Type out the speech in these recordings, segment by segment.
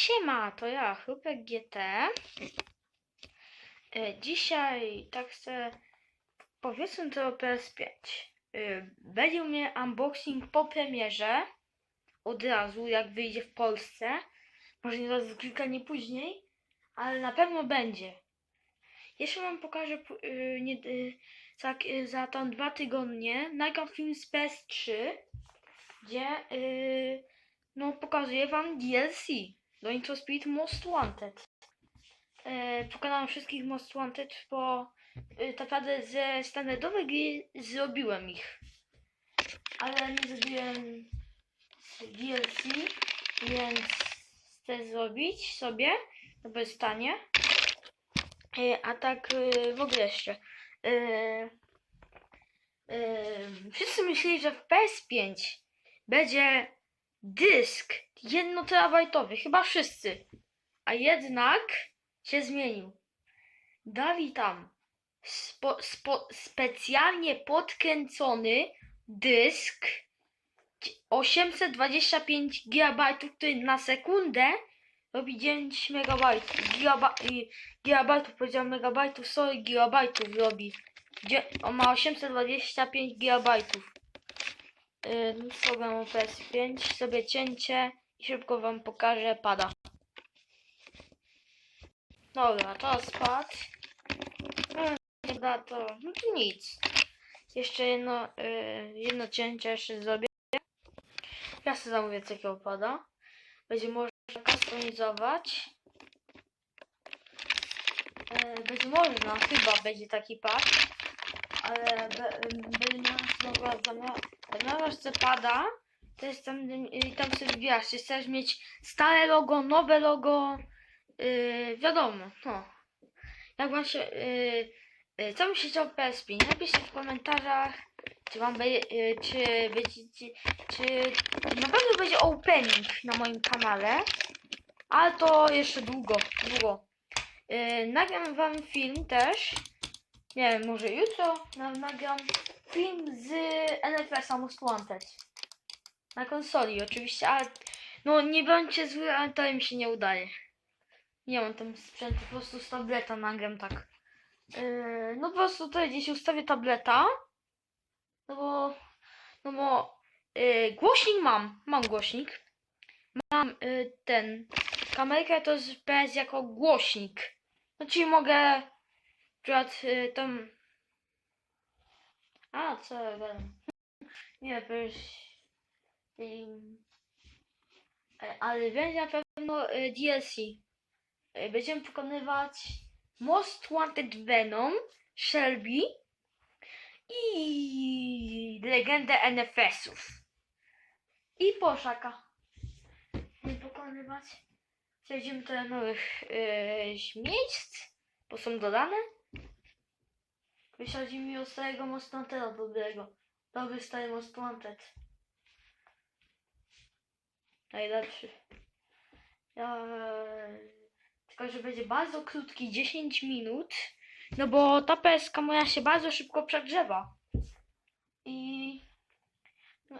Siema, to ja, Chrupek GT. E, Dzisiaj tak chcę powiedzmy to o PS5. E, Będzie u mnie unboxing po premierze. Od razu, jak wyjdzie w Polsce. Może nie za kilka dni później, ale na pewno będzie. Jeszcze wam pokażę p- y, nie, y, za, y, za tam dwa tygodnie. Nagram film z PS3, gdzie y, no, pokazuję wam DLC do for Speed Most Wanted. E, pokonałem wszystkich Most Wanted, bo e, tak naprawdę ze standardowej gry zrobiłem ich. Ale nie zrobiłem DLC, więc chcę zrobić sobie, no bo jest tanie. E, a tak e, w ogóle jeszcze. E, wszyscy myśleli, że w PS5 będzie dysk jednoterabajtowy, chyba wszyscy. A jednak się zmienił. Dali tam spo, spo, specjalnie podkręcony dysk 825 GB, który na sekundę robi 9 MB. Gigaba, gigabajtów, powiedziałem megabajtów, sorry, gigabajtów robi. On ma 825 gigabajtów. Yy, programu PS5 sobie cięcie i szybko wam pokażę pada. Dobra, to spadł. No, nie da to, no to nic. Jeszcze jedno, yy, jedno cięcie jeszcze zrobię. Ja sobie zamówię co jakiego pada. Będzie można customizować. Yy, będzie można, chyba będzie taki pad. Ale będzie można zamiast co pada, to jest tam, tam sobie wybierasz, czy chcesz mieć stare logo, nowe logo, yy, wiadomo, no. Jak wam się, yy, co myślicie o PS5? Napiszcie w komentarzach, czy wam będzie, yy, czy będziecie, czy na pewno będzie opening na moim kanale, ale to jeszcze długo, długo. Yy, nagram wam film też, nie wiem, może jutro na, nagram film z NFS-a Most Wanted. Na konsoli oczywiście, ale no nie bądźcie zły, ale to im się nie udaje. Nie mam tam sprzętu, po prostu z tableta nagram tak. Yy, no po prostu tutaj gdzieś ustawię tableta. No bo, no bo yy, głośnik mam, mam głośnik. Mam yy, ten, kamerkę to jest PS jako głośnik. No czyli mogę, przykład yy, tam a, co ja? Nie, już... ym, e, Ale będzie na pewno e, DLC. E, Będziemy pokonywać Most Wanted Venom, Shelby i legendę NFS-ów. I Poszaka. Nie pokonywać. Przejdziemy do nowych e, miejsc, bo są dodane. Wysiadzi mi od starego Mostantera dobrego. Dobry stary Mostantet. Najlepszy. Ja... Tylko, że będzie bardzo krótki, 10 minut. No bo ta PSK moja się bardzo szybko przegrzewa. I... No,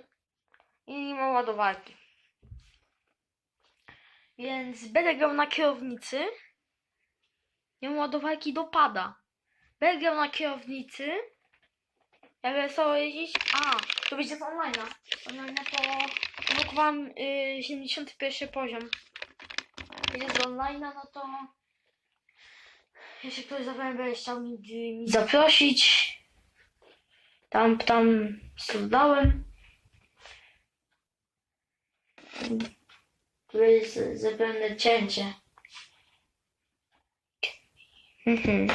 I nie ma ładowarki. Więc będę grał na kierownicy. Nie mam ładowarki dopada. Będę grał na kierownicy. Ja będę sobie jeździć. A, to będzie z online'a. Online to blokowałem y, 71 poziom. Będzie z online'a, no to jeśli ktoś zapewne będzie chciał mi, mi zaprosić, tam, tam dałem. Tu jest zapewne cięcie. Mhm.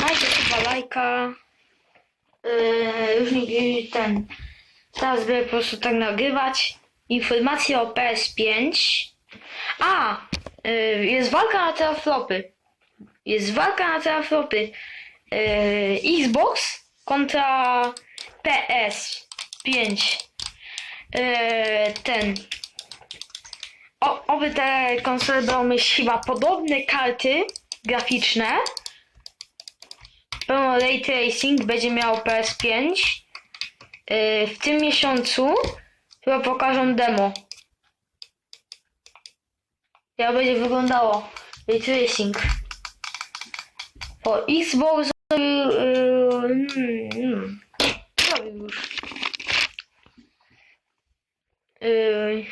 Dajcie chyba lajka. Yy, już nie ten. Teraz będę po prostu tak nagrywać. Informacje o PS5. A! Yy, jest walka na teraflopy. Jest walka na teraflopy. Yy, Xbox kontra PS5. Yy, ten. O, oby te konsole będą mieć chyba podobne karty graficzne. pełno ray tracing, będzie miał PS5. Yy, w tym miesiącu chyba pokażą demo. Jak będzie wyglądało ray tracing. O, Xbox zrobił... Yy, mm, Yy,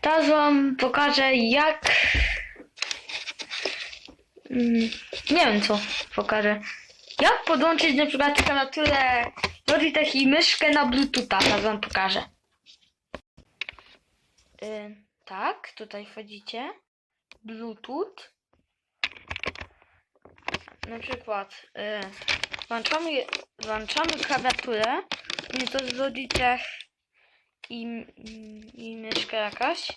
teraz wam pokażę jak... Mm, nie wiem co pokażę. Jak podłączyć na przykład klawiaturę Logitech i myszkę na Bluetootha, teraz wam pokażę. Yy, tak, tutaj wchodzicie. Bluetooth. Na przykład yy, włączamy, włączamy klawiaturę. Nie to z Logitech i, i, myszka jakaś.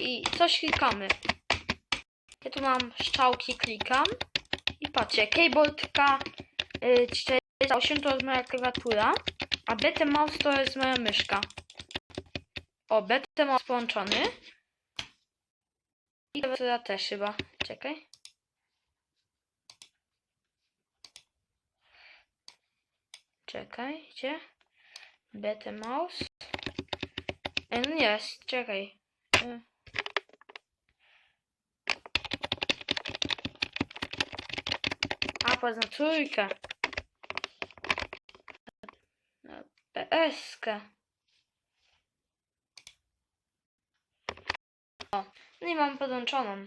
I coś klikamy. Ja tu mam strzałki, klikam. I patrzcie, keyboardka y, 408 to jest moja klawiatura, a BT Mouse to jest moja myszka. O, BT Mouse połączony. I klawiatura też chyba. Czekaj. Czekaj, gdzie? BT Mouse. E, no jest, czekaj. E. A, poza trójkę. PS-kę. O, no i mam podłączoną.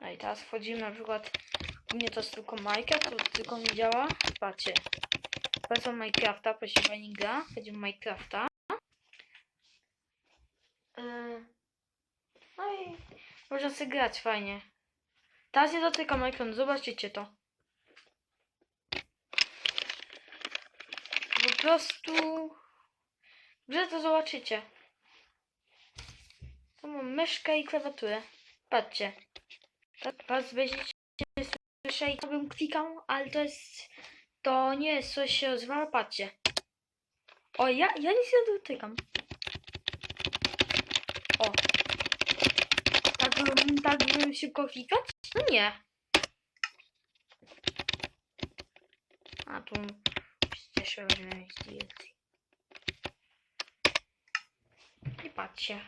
No i teraz wchodzimy na przykład, u mnie to jest tylko Minecraft, to tylko nie działa. Patrzcie. Wchodzą Minecrafta, się fajnie gra. Wchodzimy Minecrafta. Yy, no i można sobie grać fajnie. Teraz nie dotykam ekran, zobaczycie to. Po prostu... grze to zobaczycie. To mam myszkę i klawiaturę. Patrzcie. Tak, teraz słyszeli, co bym klikał, ale to jest... To nie jest coś się rozwala, patrzcie. O, ja, ja nic nie dotykam. O. Tak, tak bym szybko klikać? No nie. A tu przecież mieć DLC. I patrzcie.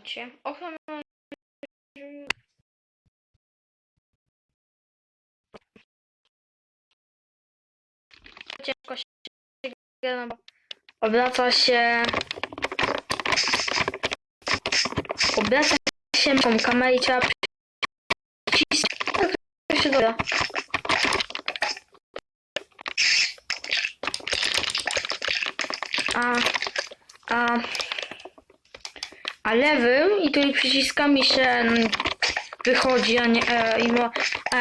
Patrzcie. Ochrona ciężko się no obraca się obraca się tą kamerę i trzeba przycisnąć. Tak to się doda. A, a, a lewym i tymi przyciskami się mm, wychodzi, a nie, e, i mo, a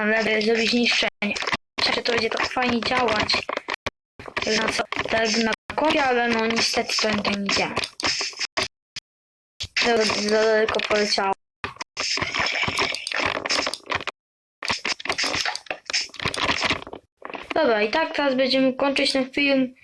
na lewy zrobić niszczenie. Czy to będzie tak fajnie działać. Na co, tak na kompie, ale no niestety to nie nie działa. Za, za daleko poleciało. Dobra, i tak teraz będziemy kończyć ten film.